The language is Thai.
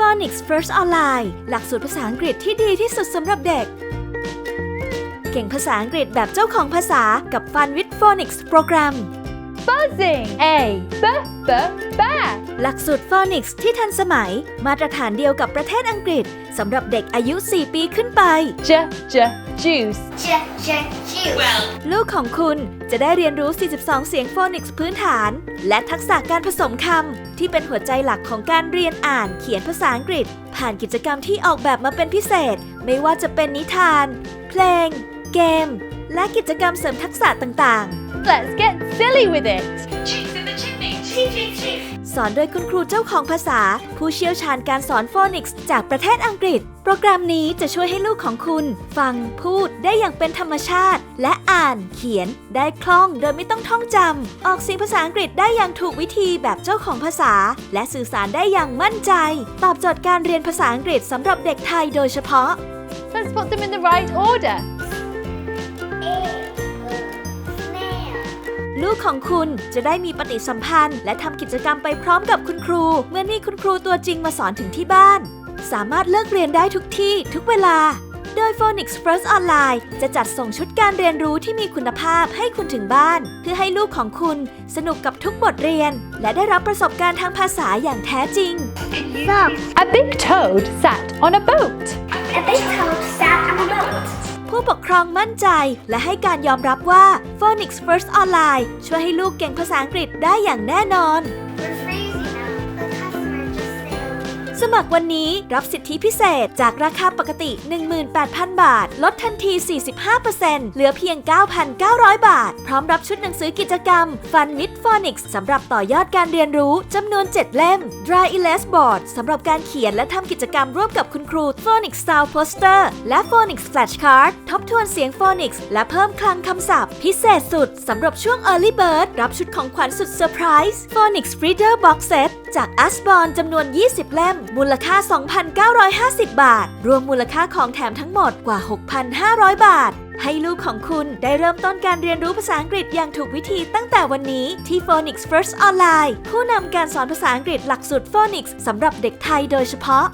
Phonics First Online หลักสูตรภาษาอังกฤษที่ดีที่สุดสำหรับเด็ก เก่งภาษาอังกฤษแบบเจ้าของภาษากับ Fun with Phonics โปรแกรม buzzing. A b b bear. หลักสูตร Phonics ที่ทันสมัย มาตรฐานเดียวกับประเทศอังกฤษสำหรับเด็กอายุ 4 ปีขึ้นไป J j juice. J J juice. ลูกของคุณจะได้เรียนรู้ 42 เสียงโฟนิกส์พื้นฐาน และทักษะการผสมคำที่เป็นหัวใจหลักของการเรียนอ่านเขียนภาษาอังกฤษ ผ่านกิจกรรมที่ออกแบบมาเป็นพิเศษ ไม่ว่าจะเป็นนิทาน เพลง เกม และกิจกรรมเสริมทักษะต่าง Let's get silly with it. Chicks in the chimney. Chick chick chick. ๆสอนโดยคุณครูเจ้าของภาษา ผู้เชี่ยวชาญการสอนโฟนิกส์จากประเทศอังกฤษ โปรแกรมนี้จะช่วยให้ลูกของคุณ ฟังพูดได้อย่างเป็นธรรมชาติ และอ่านเขียนได้คล่องโดยไม่ต้องท่องจำ ออกเสียงภาษาอังกฤษได้อย่างถูกวิธีแบบเจ้าของภาษา และสื่อสารได้อย่างมั่นใจ ตอบโจทย์การเรียนภาษาอังกฤษสำหรับเด็กไทยโดยเฉพาะ Let's put them in the right order. ลูกของคุณจะได้มีปฏิสัมพันธ์ และทำกิจกรรมไปพร้อมกับคุณครูเหมื่อนมีคุณครูตัวจริงมาสอนถึงที่บ้าน สามารถเลิกเรียนได้ทุกที่ทุกเวลา โดย Phonics First Online จะจัดส่งชุดการเรียนรู้ที่มีคุณภาพให้คุณถึงบ้าน เพื่อให้ลูกของคุณสนุกกับทุกบทเรียน และได้รับประสบการณ์ทางภาษาอย่างแท้จริง Thumb. A big toad sat on a boat. A big toad ปกครองมั่นใจ และให้การยอมรับว่า Phonics First Online ช่วยให้ลูกเก่งภาษาอังกฤษได้อย่างแน่นอน สมัครวันนี้รับสิทธิพิเศษจากราคาปกติ 18,000 บาท ลดทันที 45%เหลือเพียง 9,900 บาท พร้อมรับชุดหนังสือกิจกรรม Fun with Phonics สำหรับต่อยอดการเรียนรู้จำนวน 7 เล่ม Dry Erase Board สำหรับการเขียนและทำกิจกรรมร่วมกับคุณครู Phonics Sound Poster และ Phonics Flashcard ทบทวนเสียง Phonics และเพิ่มคลังคำศัพท์ พิเศษสุดสำหรับช่วง Early Bird รับชุดของขวัญสุดเซอร์ไพรส์ Phonics Reader Box Set จากแอสบอลจำนวน 20 เล่ม มูลค่า 2,950 บาท รวมมูลค่าของแถมทั้งหมดกว่า 6,500 บาท ให้ลูกของคุณได้เริ่มต้นการเรียนรู้ภาษาอังกฤษอย่างถูกวิธีตั้งแต่วันนี้ที่ Phonics First Online ผู้นำการสอนภาษาอังกฤษหลักสูตร Phonics สำหรับเด็กไทยโดยเฉพาะ